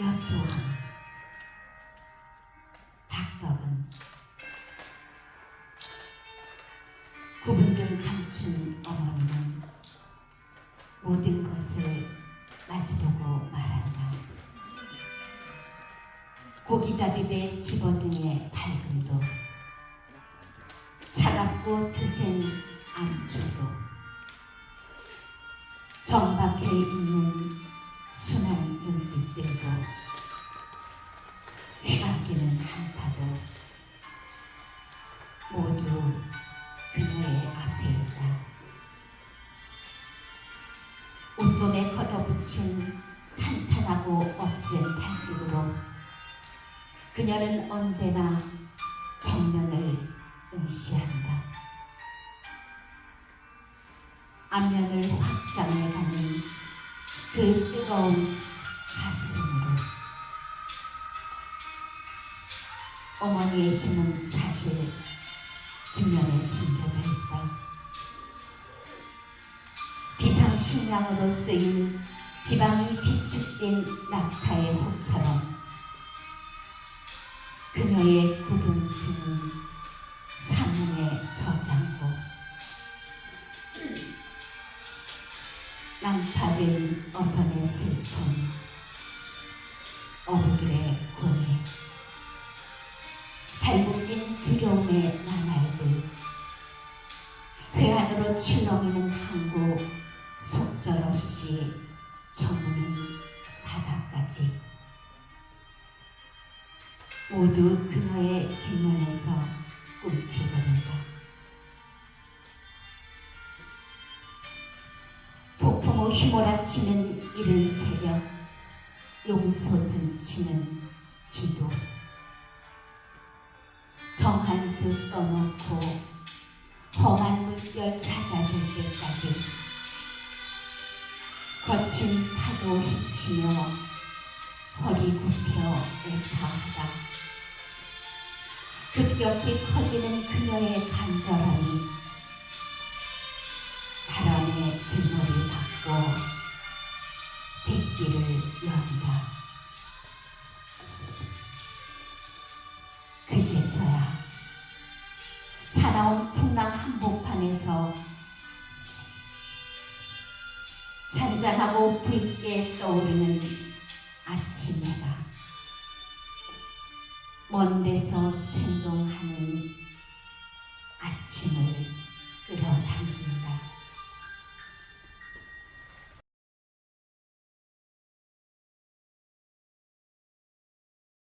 여수왕 닭덕은 구분등 감춘 어머니는 모든 것을 마주보고 말한다. 고기잡이배 집어등의 밝음도 차갑고 드센 암초도 정박해 있는 옷소매 걷어붙인 탄탄하고 억센 발등으로 그녀는 언제나 정면을 응시한다. 앞면을 확장해가는 그 뜨거운 가슴으로 어머니의 힘은 사실 뒷면에 숨겨져 식량으로 쓰인 지방이 비축된 낙타의 혹처럼 그녀의 굽은 등은 상문에 저장고 난파된 어선의 슬픔 어부들의 고뇌 발묶인 두려움의 나날들 회한으로 출렁이는 항구 없이 저무는 바다까지 모두 그녀의 뒷면에서 꿈틀거린다. 폭풍우 휘몰아치는 이른 새벽 용솟음 치는 기도 정한수 떠놓고 험한 물결 찾아들 때까지 거친 파도 헤치며 허리 굽혀 애타하다. 급격히 커지는 그녀의 간절함이 바람에 뒷머리 박고 빗길을 연다. 그제서야 사나운 풍랑 한복판에서 잔잔하고 붉게 떠오르는 아침 해가 먼 데서 생동하는 아침을